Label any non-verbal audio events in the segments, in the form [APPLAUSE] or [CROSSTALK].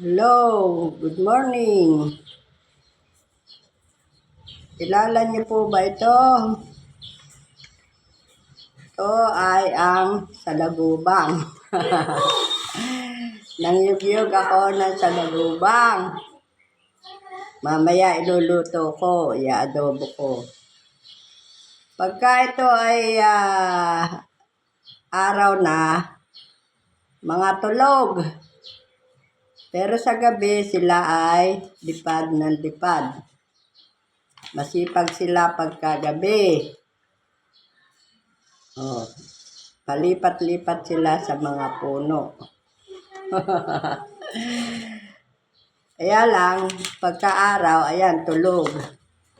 Hello, good morning. Kilala niyo po ba ito? Ito ay ang salagubang. [LAUGHS] Nangyugyug ako ng salagubang. Mamaya iluluto ko, i-adobo ko. Pagka ito ay ah, araw na, mga tulog. Pero sa gabi sila ay lipad ng lipad. Masipag sila pagkagabi. Oh, palipat-lipat sila sa mga puno. [LAUGHS] Kaya lang, pagka-araw, ayan, tulog.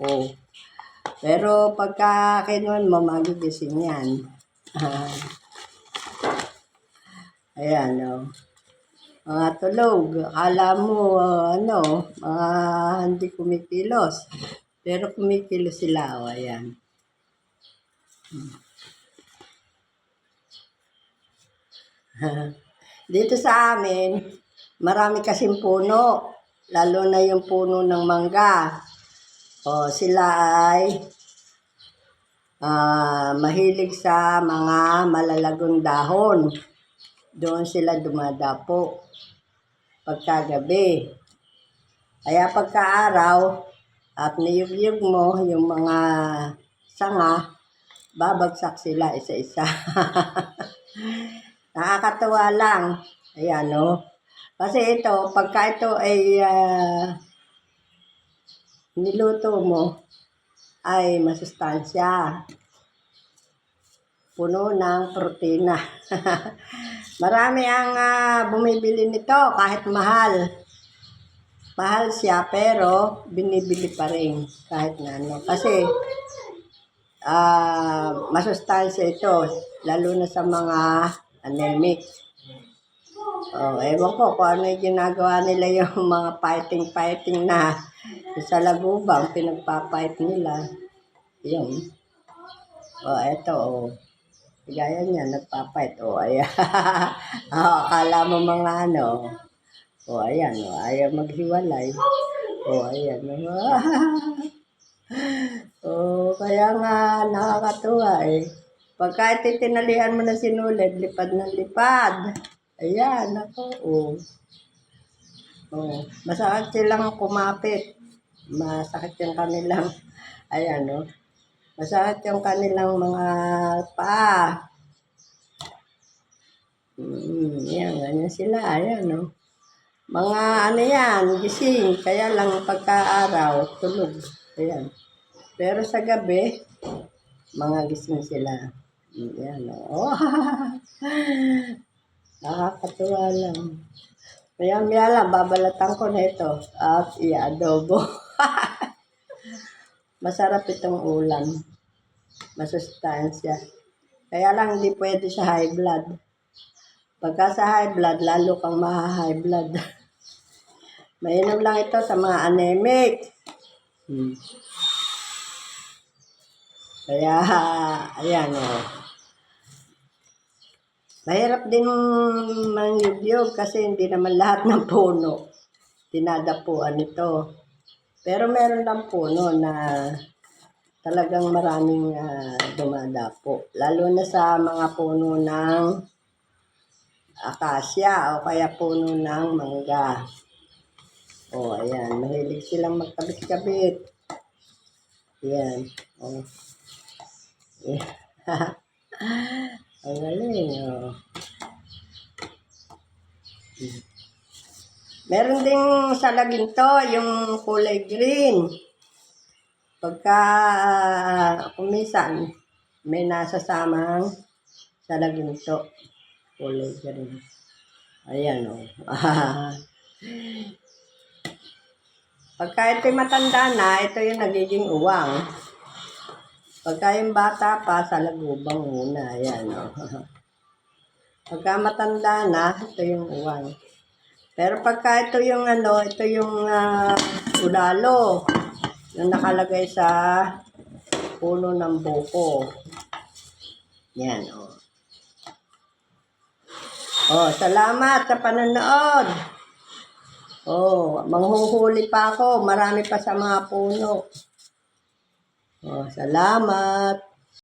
Oh. Pero pagka kinuan mo, magigising yan. [LAUGHS] ayan, oh. Mga tulog. Akala mo, ah, ano, mga hindi kumikilos. Pero kumikilos sila, o, ayan. [LAUGHS] Dito sa amin, marami kasing puno. Lalo na yung puno ng mangga. O, sila ay ah, mahilig sa mga malalagong dahon. Doon sila dumadapo pagkagabi. Kaya pagkaaraw at niyugyug mo yung mga sanga, babagsak sila isa-isa. [LAUGHS] Nakakatuwa lang. Ayan, no? Kasi ito, pagka ito ay ah, niluto mo, ay masustansya. Puno ng protina. [LAUGHS] Marami ang ah, bumibili nito kahit mahal. Mahal siya pero binibili pa rin kahit na ano. Kasi ah masustansya ito lalo na sa mga anemic. Oh, ewan ko kung ano yung ginagawa nila [LAUGHS] yung mga fighting-fighting na sa lagubang pinagpapight nila. Yun. Oh, eto, oh. Gaya niya, nagpapight. Oh, ayan. oh, [LAUGHS] akala mo mga ano. Oh, ayan, oh. Ayaw maghiwalay. Oh, ayan. Oh, [LAUGHS] kaya nga nakakatuwa eh. Pagka titinalihan mo na sinulid, lipad ng lipad. Ayan, ako, oh. Oh, masakit silang kumapit. Masakit yung kanilang, [LAUGHS] ayan, oh. Masakit yung kanilang mga paa. Mm, yan, ganyan sila, ayan, oh. Mga ano yan, gising. Kaya lang pagka-araw, tulog. Ayan. Pero sa gabi, mga gising sila. Yan, oh. [LAUGHS] Nakakatuwa lang. Kaya maya lang, babalatan ko na ito at i-adobo. [LAUGHS] Masarap itong ulam. Masustansya. Kaya lang hindi pwede sa high blood. Pagka sa high blood, lalo kang maha-high blood. [LAUGHS] Mainam lang ito sa mga anemic. Hmm. Kaya, [LAUGHS] ayan o. Oh. Mahirap din mangyugyog kasi hindi naman lahat ng puno tinadapuan ito. Pero meron lang puno na talagang maraming uh, dumadapo. Lalo na sa mga puno ng akasya o kaya puno ng mangga. O, ayan. Mahilig silang magkabit-kabit. Ayan. O. Yeah. [LAUGHS] Ang galing, oh. Meron ding sa laginto, yung kulay green. Pagka uh, kumisan, may nasasamang sa laginto. Kulay green. Ayan, oh. [LAUGHS] Pagka ito'y matanda na, ito yung nagiging uwang. Pagka yung bata pa, sa lagubang muna. Ayan, o. Oh. [LAUGHS] Pagka matanda na, ito yung uwan. Pero pagka ito yung ano, ito yung uh, ulalo. Yung nakalagay sa puno ng buko. Yan, o. Oh. oh, salamat sa panonood. Oh, manghuhuli pa ako. Marami pa sa mga puno. Oh, salamat.